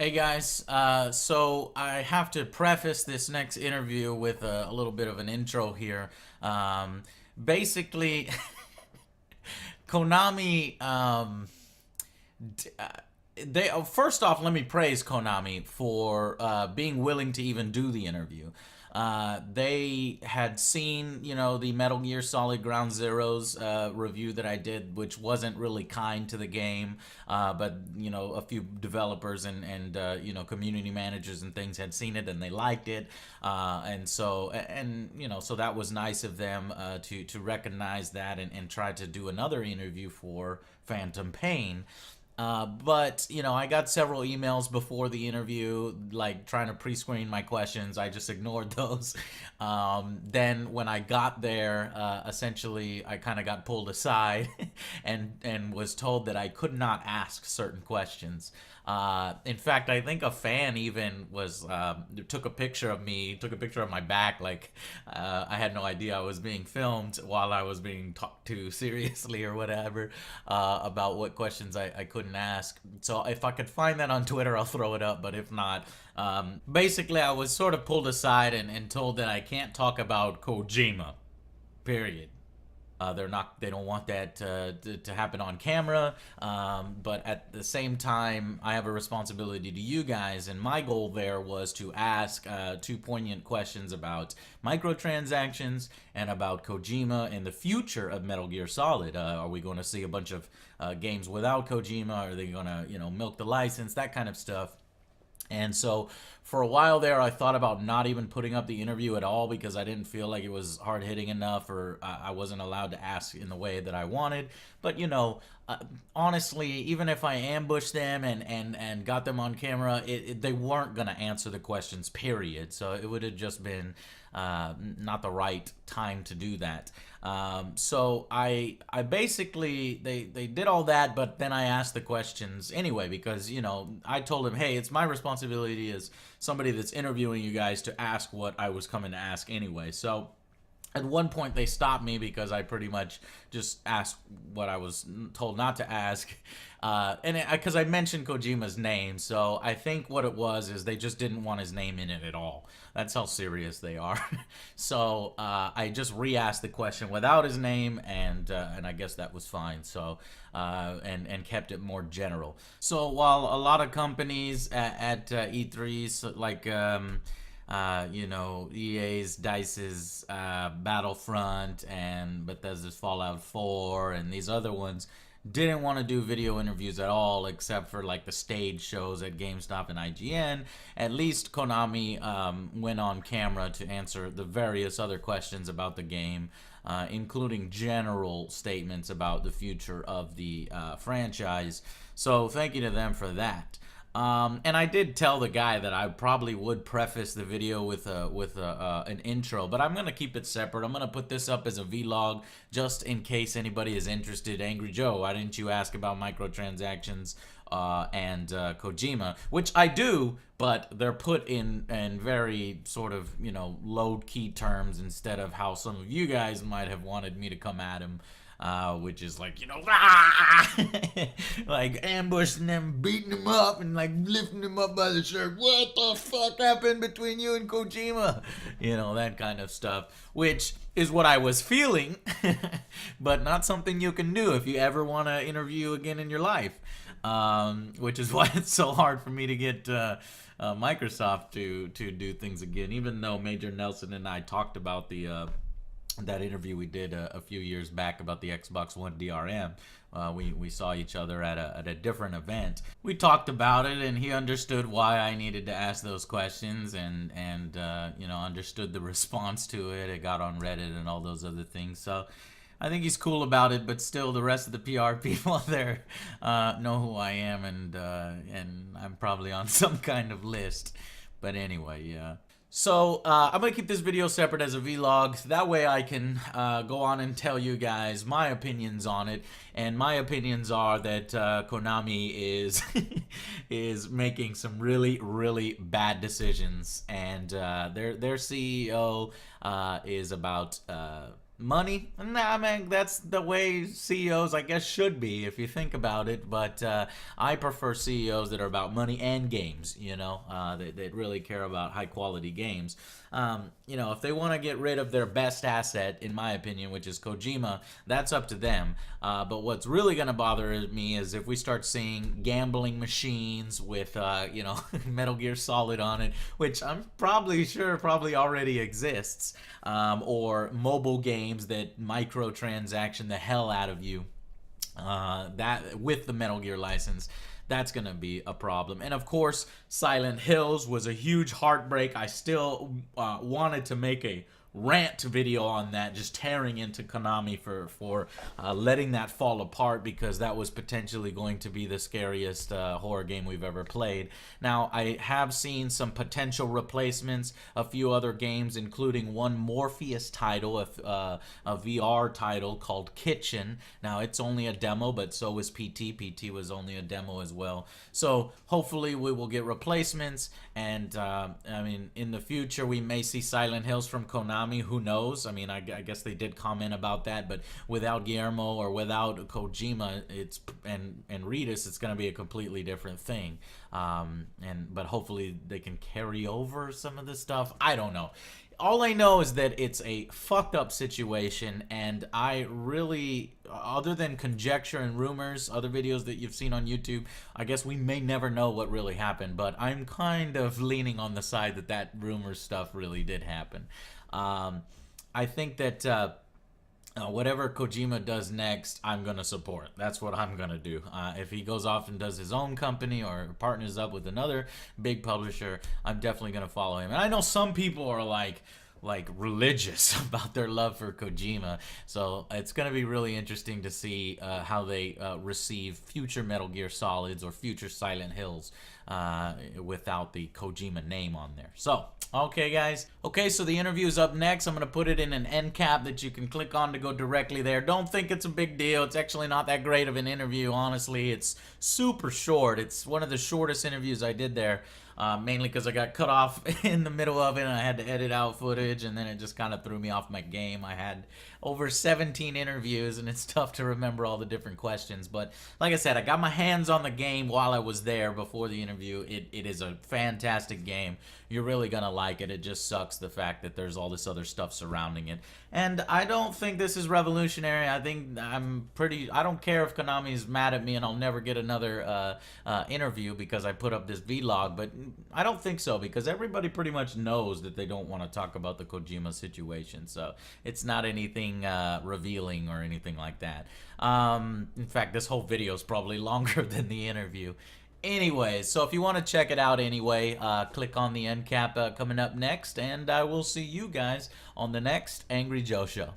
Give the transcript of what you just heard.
Hey guys, uh, so I have to preface this next interview with a, a little bit of an intro here. Um, basically, Konami, um, uh, they uh, first off, let me praise Konami for uh, being willing to even do the interview. Uh, they had seen, you know, the Metal Gear Solid Ground Zeroes uh, review that I did, which wasn't really kind to the game, uh, but you know, a few developers and and uh, you know, community managers and things had seen it and they liked it, uh, and so and you know, so that was nice of them uh, to to recognize that and and try to do another interview for Phantom Pain. Uh, but you know, I got several emails before the interview, like trying to pre-screen my questions. I just ignored those. Um, then when I got there, uh, essentially, I kind of got pulled aside, and and was told that I could not ask certain questions. Uh, in fact, I think a fan even was uh, took a picture of me, took a picture of my back, like uh, I had no idea I was being filmed while I was being talked to seriously or whatever uh, about what questions I, I couldn't ask. So if I could find that on Twitter, I'll throw it up. But if not, um, basically, I was sort of pulled aside and, and told that I can't talk about Kojima. Period. Uh, they're not. They don't want that to, to happen on camera. Um, but at the same time, I have a responsibility to you guys, and my goal there was to ask uh, two poignant questions about microtransactions and about Kojima and the future of Metal Gear Solid. Uh, are we going to see a bunch of uh, games without Kojima? Are they going to, you know, milk the license? That kind of stuff. And so for a while there, I thought about not even putting up the interview at all because I didn't feel like it was hard hitting enough or I wasn't allowed to ask in the way that I wanted. But, you know, uh, honestly, even if I ambushed them and, and, and got them on camera, it, it, they weren't going to answer the questions, period. So it would have just been uh, not the right time to do that. Um, so I I basically they they did all that, but then I asked the questions anyway because you know I told him, hey, it's my responsibility as somebody that's interviewing you guys to ask what I was coming to ask anyway. So at one point they stopped me because I pretty much just asked what I was told not to ask, uh, and because I mentioned Kojima's name, so I think what it was is they just didn't want his name in it at all. That's how serious they are. so uh, I just re-asked the question without his name, and uh, and I guess that was fine. So uh, and and kept it more general. So while a lot of companies at, at uh, E3s like. Um, uh, you know, EA's, Dice's uh, Battlefront and Bethesda's Fallout 4 and these other ones didn't want to do video interviews at all except for like the stage shows at GameStop and IGN. At least Konami um, went on camera to answer the various other questions about the game, uh, including general statements about the future of the uh, franchise. So thank you to them for that. Um, and I did tell the guy that I probably would preface the video with a with a, uh, an intro, but I'm gonna keep it separate. I'm gonna put this up as a vlog just in case anybody is interested. Angry Joe, why didn't you ask about microtransactions uh, and uh, Kojima? Which I do, but they're put in in very sort of you know low key terms instead of how some of you guys might have wanted me to come at him uh, which is like you know, like ambushing them, beating them up, and like lifting them up by the shirt. What the fuck happened between you and Kojima? You know that kind of stuff, which is what I was feeling, but not something you can do if you ever want to interview again in your life. Um, which is why it's so hard for me to get. Uh, uh, Microsoft to to do things again, even though Major Nelson and I talked about the uh, that interview we did a, a, few years back about the Xbox One DRM. Uh, we, we saw each other at a, at a different event. We talked about it, and he understood why I needed to ask those questions, and and uh, you know understood the response to it. It got on Reddit and all those other things. So I think he's cool about it, but still, the rest of the PR people there uh, know who I am, and uh, and I'm probably on some kind of list. But anyway, yeah. So uh, I'm gonna keep this video separate as a vlog. That way I can uh, go on and tell you guys my opinions on it. And my opinions are that uh, Konami is is making some really really bad decisions, and uh, their their CEO uh, is about uh, money? Nah man that's the way ceos i guess should be if you think about it but uh, i prefer ceos that are about money and games you know? Uh, really care about high quality games. Um, you know if they want to get rid of their best asset in my opinion which is kojima that's up to them. Uh, but what's really going to bother me is if we start seeing gambling machines with uh, you know metal gear solid on it which i'm probably sure probably already exists um, or mobile games that microtransaction the hell out of you. Uh, that with the Metal Gear license, that's gonna be a problem. And of course, Silent Hills was a huge heartbreak. I still uh, wanted to make a rant video on that, just tearing into Konami for for uh, letting that fall apart because that was potentially going to be the scariest uh, horror game we've ever played. Now I have seen some potential replacements, a few other games, including one Morpheus title, a, uh, a VR title called Kitchen. Now it's only a demo, but so was PT. PT was only a demo as well. So hopefully we will get replacements, and uh, I mean in the future we may see Silent Hills from Konami Konami. Who knows? I mean, I, I, guess they did comment about that, but without Guillermo or without Kojima, it's and and Reedus, it's going to be a completely different thing. Um, and but hopefully they can carry over some of the stuff. I don't know all I know is that it's a fucked up situation, and I really, other than conjecture and rumors, other videos that you've seen on YouTube, I guess we may never know what really happened. But I'm kind of leaning on the side that that rumor stuff really did happen. Um, I think that uh, uh, whatever Kojima does next, I'm gonna support. That's what I'm gonna do. Uh, if he goes off and does his own company or partners up with another big publisher, I'm definitely gonna follow him. And I know some people are like like religious about their love for Kojima. So it's going to be really interesting to see uh, how they uh, receive future Metal Gear Solids or future Silent Hills uh, without the Kojima name on there. So, okay, guys. Okay, so the interview is up next. I'm going to put it in an end cap that you can click on to go directly there. Don't think it's a big deal. It's actually not that great of an interview, honestly. It's super short. It's one of the shortest interviews I did there uh, mainly because I got cut off in the middle of it and I had to edit out footage, and then it just kind of threw me off my game. I had over 17 interviews, and it's tough to remember all the different questions. But like I said, I got my hands on the game while I was there before the interview. It, it is a fantastic game. You're really to like it. It just sucks the fact that there's all this other stuff surrounding it. And I don't think this is revolutionary. I think I'm pretty. I don't care if Konami's mad at me and I'll never get another uh, uh, interview because I put up this vlog. But I don't think so because everybody pretty much knows that they don't want to talk about the Kojima situation. So it's not anything uh, revealing or anything like that. Um, in fact, this whole video is probably longer than the interview. Anyways, so if you want to check it out anyway, uh, click on the end cap uh, coming up next, and I will see you guys on the next Angry Joe Show.